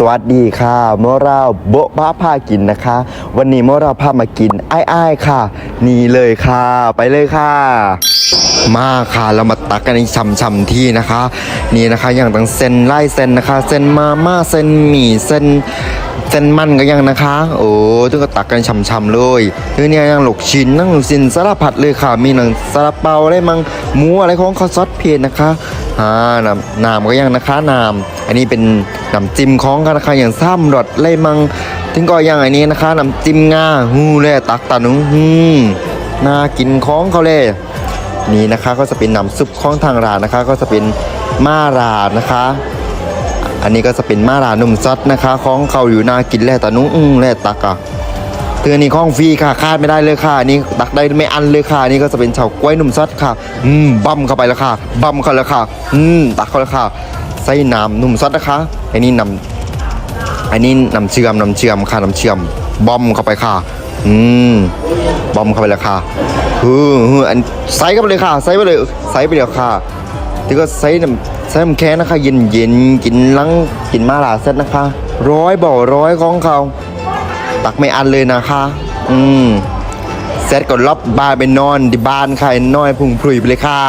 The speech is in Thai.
สวัสดีค่ะเมื่อเราโบ๊ะบ้าพากินนะคะ วันนี้เมื่อเราพามากินไอ้ไอ้ค่ะ นี่เลยค่ะ ไปเลยค่ะ มาค่ะเรามาตักกันในช่ำๆที่นะคะ นี่นะคะอย่างตั้งเส้นไล่เส้นนะคะ เส้นมาม่าเส้นหมี่เส้น เส้นมันก็ยังนะคะ โอ้ตึงก็ตักกันช่ำๆเลยคือเนี่ยยังหลกชิ้นนั่งหลกชิ้นสารพัดเลยค่ะ มีหนังซาลาเปาอะไรมังหมูอะไรของเขาซอสเพนนะคะอ่าน้ำน้ำก็ยังนะคะน้ำอันนี้เป็นน้ำจิ้มของกันนะคะอย่างซ้ำรสอะไรมังถึงก็ยังอันนี้นะคะน้ำจิ้มงาฮู้เลยตักตานุฮืมน่ากินของเขาเลยนี่นะคะก็จะเป็นน้ำซุปของทางร้านนะคะ ก็จะเป็นมารานะคะ อันนี้ก็จะเป็นม่ารานุ่มซดนะคะของเขาอยู่นากินแล่ตานุ้งอื้อแล่ตักอะเตือนนี้ของฟรีค่ะคาดไม่ได้เลยค่ะอันนี่ตักได้ไม่อันเลยค่ะอันนี่ก็จะเป็นเฉาก๊วยนุ่มซดค่ะ อืมบั่มเข้าไปแล้วค่ะบั่มเข้าแล้วค่ะ อืมตักเข้าแล้วค่ะใส่น้ำนุ่มซดนะคะอันนี้น้ำอันนี้น้ำเชื่อมน้ำเชื่อมค่ะน้ำเชื่อมบอมเข้าไปค่ะ อืมบอมเข้าไปแล้วค่ะฮือฮืออันใส่เข้าไปเลยค่ะใส่ไปเลยใส่ไปเดียวค่ะ ที่ก็ใส่น้ำใส่น้ำแข็งนะคะเย็นเย็นกินลังกินมาลาเซ็ตนะคะ ร้อยบ่อร้อยของเขา ตักไม่อันเลยนะคะ อืมเซ็ตก็ล็อบบานไปนอนที่บ้านใครน้อยพุงพลุยไปเลยค่ะ